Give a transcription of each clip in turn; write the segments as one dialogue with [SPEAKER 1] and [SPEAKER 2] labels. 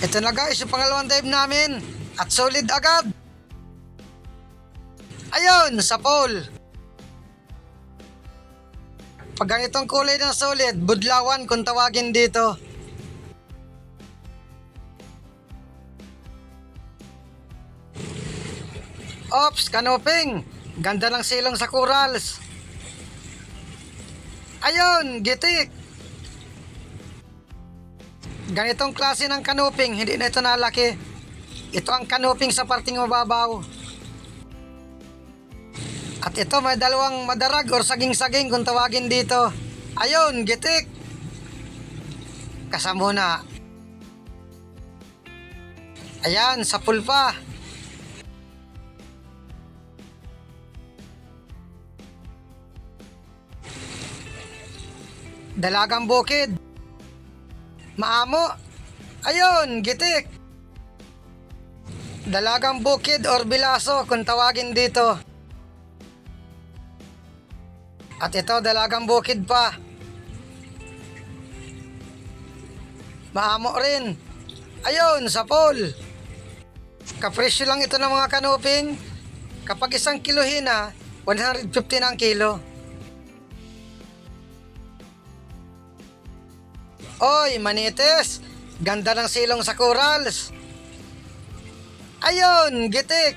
[SPEAKER 1] Ito na guys, yung pangalawang dive namin. At solid agad. Ayun, sa pole. Pag ganitong kulay ng solid, budlawan kung tawagin dito. Ops, kanoping. Ganda ng silong sa corals. Ayun, gitik. Ganitong klase ng kanoping, hindi na ito nalaki. Ito ang kanoping sa parting mababaw. At ito may dalawang madarag or saging-saging kung tawagin dito. Ayun, gitik. Kasamuna. Ayan, sa pulpa. Dalagang bukid. Maamo. Ayun, gitik. Dalagang bukid or bilaso kung tawagin dito. At ito, dalagang bukid pa. Maamo rin. Ayun, sa pool. Kapresyo lang ito ng mga kanuping. Kapag isang kilohin na, 150 na ang kilo. Oy, manites! Ganda ng silong sa corals. Ayun, gitik!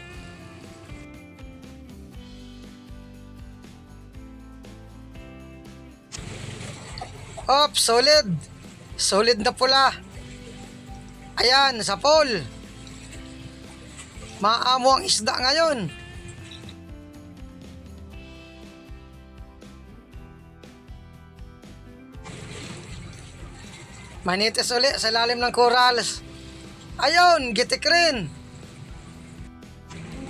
[SPEAKER 1] Op, solid. Solid na pula. Ayan, sa pool. Maamo ang isda ngayon. Manitis uli sa lalim ng corals. Ayun, gitik rin.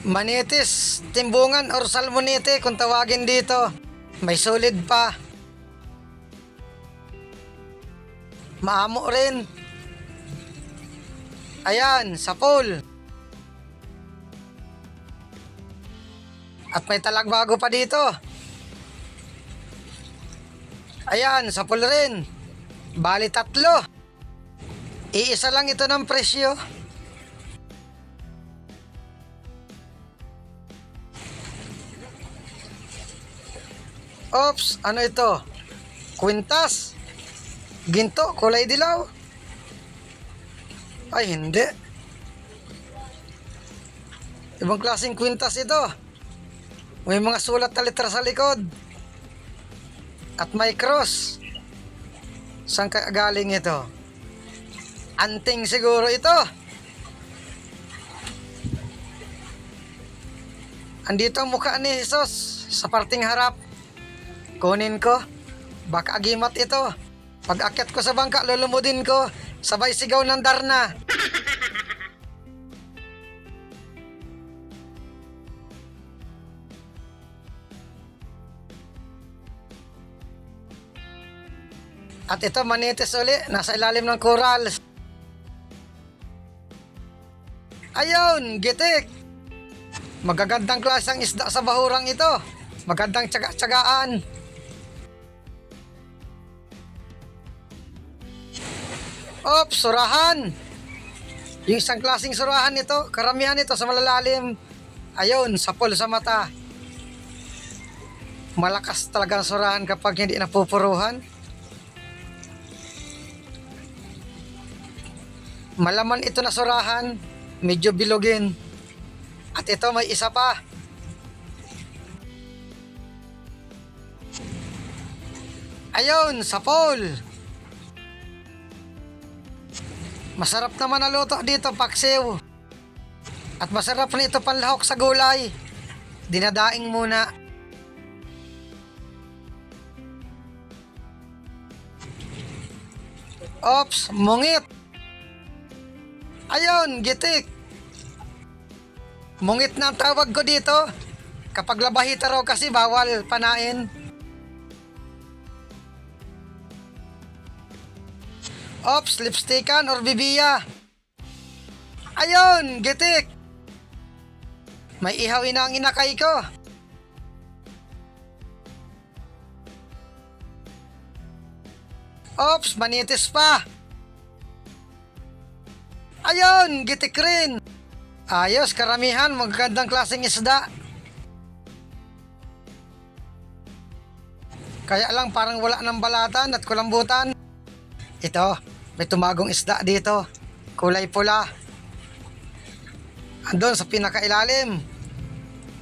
[SPEAKER 1] Manitis, timbungan or salmonite kung tawagin dito. May solid pa. Maamo rin. Ayan, sa pool. At may talagbago pa dito. Ayan, sa pool rin. Bali tatlo. Iisa lang ito ng presyo. Ops, ano ito? Quintas. Ginto, kulay dilaw. Ay, hindi. Ibang klaseng kwintas ito. May mga sulat na litra sa likod. At may cross. Saan kaya galing ito? Anting siguro ito. Andito ang mukha ni Jesus sa parting harap. Kunin ko. Baka agimat ito. Pag akyat ko sa bangka, lulumudin ko. Sabay sigaw ng darna. At ito manitis uli, nasa ilalim ng corals. Ayun, gitik. Magagandang klaseng isda sa bahurang ito. Magandang tsaga-tsagaan. Op, surahan. Yung isang klaseng surahan nito, karamihan nito sa malalalim. Ayun, sapol sa mata. Malakas talaga ang surahan kapag hindi napupuruhan. Malaman ito na surahan, medyo bilogin. At ito may isa pa. Ayun, sa pole. Masarap naman na luto dito, paksiw. At masarap na ito panlahok sa gulay. Dinadaing muna. Ops, mungit. Ayun, gitik. Mungit na ang tawag ko dito. Kapag labahita raw kasi bawal panain. Ops, lipstickan or bibiya. Ayun, gitik. May ihawin na ang inakay ko. Ops, manitis pa. Ayun, gitik rin. Ayos, karamihan, magagandang klaseng isda. Kaya lang parang wala ng balatan at kulambutan. Ito, may tumagong isda dito. Kulay pula. Andun sa pinakailalim.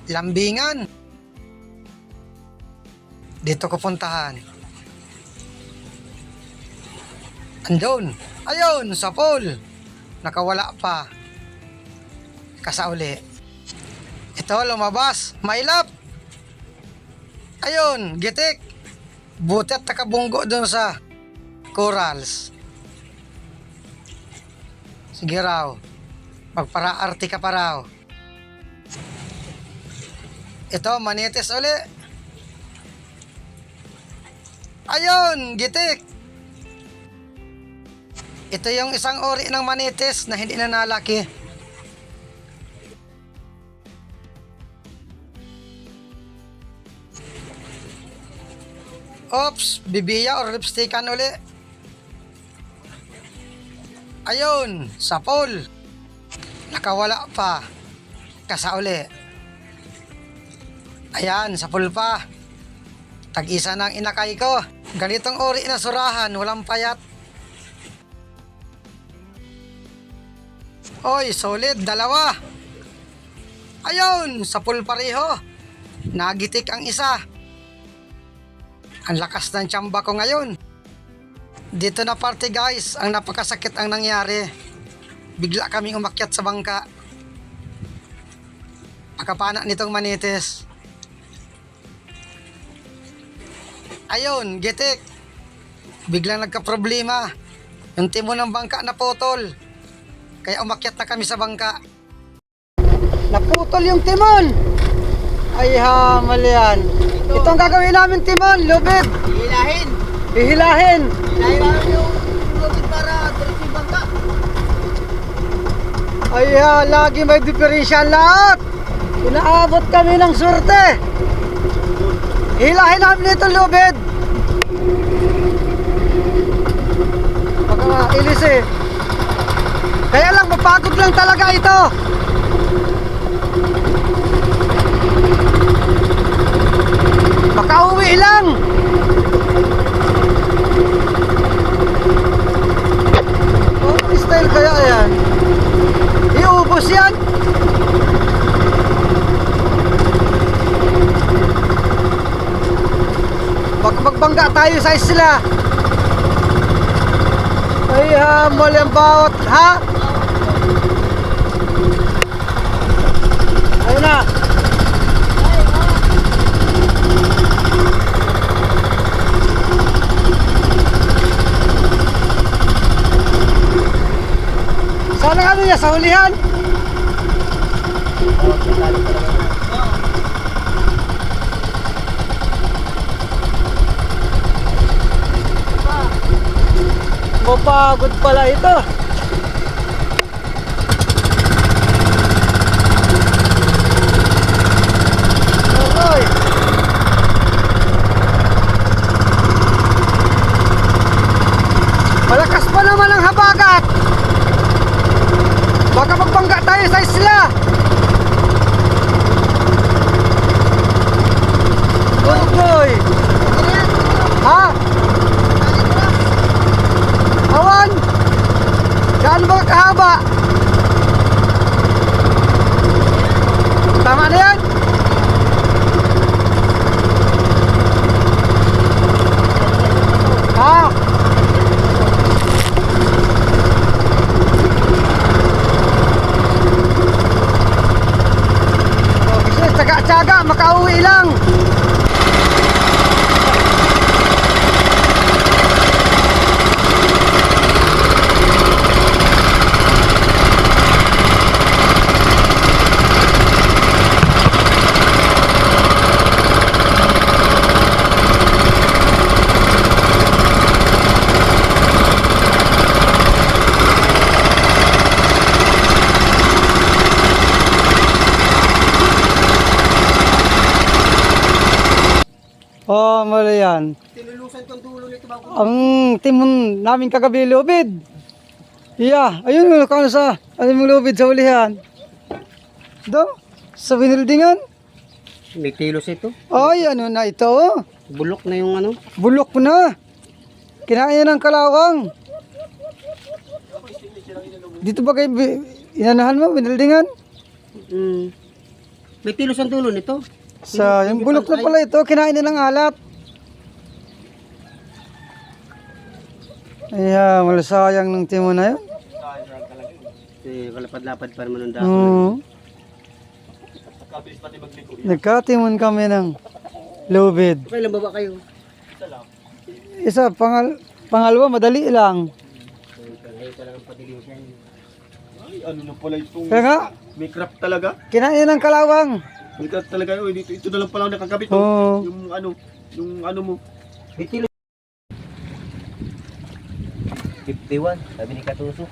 [SPEAKER 1] Lambingan. Dito ko puntahan. Andun. Ayun, sa pool. Nakawala pa. Kasauli. Ito, lumabas. Mailap. Ayun, gitik. Buti at nakabunggo dun sa corals. Sige raw. Magpara-arte ka pa raw. Ito, manitis uli. Ayun, gitik. Ito yung isang ori ng manitis na hindi na nalaki. Oops, bibiya or lipstickan uli. Ayun, sa pool. Nakawala pa. Kasa uli. Ayan, sa pool pa. Tag-isa ng inakay ko. Ganitong ori na surahan, walang payat. Oy, solid, dalawa. Ayun, sa pool pareho. Nagitik ang isa. Ang lakas ng tsamba ko ngayon. Dito na parte guys, ang napakasakit ang nangyari. Bigla kaming umakyat sa bangka. Akapana nitong manitis. Ayun, gitik. Biglang nagka-problema. Yung timon ng bangka naputol. Kaya umakyat na kami sa bangka. Naputol yung timon! Ay hamal yan. Ito ang gagawin namin timon, lubid.
[SPEAKER 2] Hilahin!
[SPEAKER 1] Hihilahin.
[SPEAKER 2] Hilahin namin yung lubid para diretso yung bangka.
[SPEAKER 1] Ay ha, lagi may diferensya lahat. Inaabot kami ng surte. Hilahin namin ito lubid. Baka ilis eh. Kaya lang, mapagod lang talaga ito. Makauwi lang. Oh, style kaya yan? Iubos yan. Baka magbangga tayo sa isla. Ay, hamal yung bawat, ha? Ayun na. Ano ya, sa hulihan? Mapagod pala ito. Aroy. Malakas pa naman ang habagat. Baka magbangga tayo sa isla. Ugoy. Ha? Awan! Gaan ba kahaba? Tama na yan? Ha? Oh, Kasi tsaga-tsaga, makauwi lang. Oh, mali yan.
[SPEAKER 2] Tinulusan kong dulo nito bangko.
[SPEAKER 1] Ang timon namin kagabi lubid. Yeah, ayun mo kung sa ano mong lubid sa ulihan. Do, sa binildingan.
[SPEAKER 3] May kilos ito.
[SPEAKER 1] Ay, ano na ito? oh.
[SPEAKER 3] Bulok na yung ano.
[SPEAKER 1] Bulok na. Kinain ng kalawang. Dito ba kayo bi- inanahan mo, binildingan?
[SPEAKER 3] Mm. May kilos ang dulo nito.
[SPEAKER 1] Sa yung bulok na pala ito, kinain nilang alat. Ay, ah, malasayang ng timo na yun.
[SPEAKER 3] Eh, kalapad-lapad pa naman ang dahon.
[SPEAKER 1] Oo. Nagkatimon kami ng lubid.
[SPEAKER 3] Okay lang ba ba kayo?
[SPEAKER 1] Isa, pangal pangalawa, madali lang.
[SPEAKER 3] Siya.
[SPEAKER 4] ano na pala itong
[SPEAKER 1] Kaya nga,
[SPEAKER 4] may craft talaga.
[SPEAKER 1] kinain ng kalawang.
[SPEAKER 4] Craft talaga. Oh, dito, ito na lang pala nakakabit. Oh. Yung ano, yung ano mo.
[SPEAKER 3] May kilos. 51, sabi ni Katuso.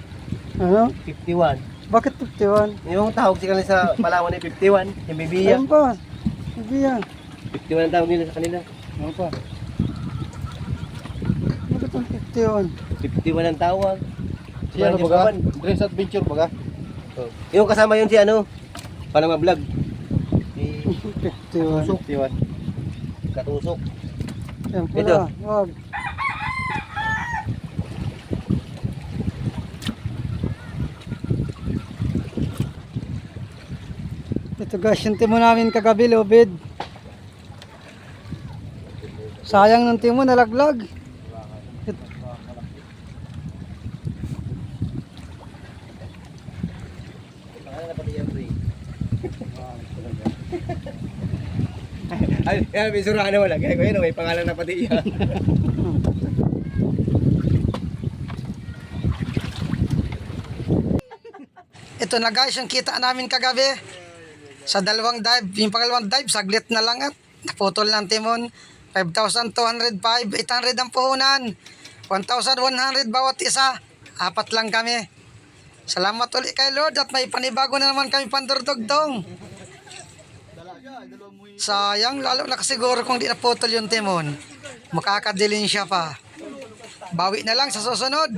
[SPEAKER 1] Ano?
[SPEAKER 3] 51.
[SPEAKER 1] Bakit 51?
[SPEAKER 3] Yung tawag sa kanila sa Palawan ay 51, yung bibiya.
[SPEAKER 1] Pa. Sabi yan.
[SPEAKER 3] 51 ang tawag nila sa kanila.
[SPEAKER 1] Ano pa? Bakit ang 51?
[SPEAKER 3] 51 ang tawag.
[SPEAKER 4] Si ano baga? Dress Adventure baga?
[SPEAKER 3] Oh. Yung kasama yun si ano, parang vlog. Si
[SPEAKER 1] 51.
[SPEAKER 3] Tusok. Katusok.
[SPEAKER 1] Yan pala. Wag. Ito guys, yung timo namin kagabi, lobid. Sayang ng timo, nalaglag.
[SPEAKER 3] Ay, ay, may sura na wala. Kaya ko yun, may pangalan na pati iya.
[SPEAKER 1] Ito na guys, yung kita namin kagabi. Sa dalawang dive, yung pangalawang dive, saglit na lang at naputol ng timon. 5,205, 800 ang puhunan. 1,100 bawat isa. Apat lang kami. Salamat ulit kay Lord at may panibago na naman kami pandurdugtong. Sayang, lalo na kasiguro kung di naputol yung timon. Makakadilin siya pa. Bawi na lang sa susunod.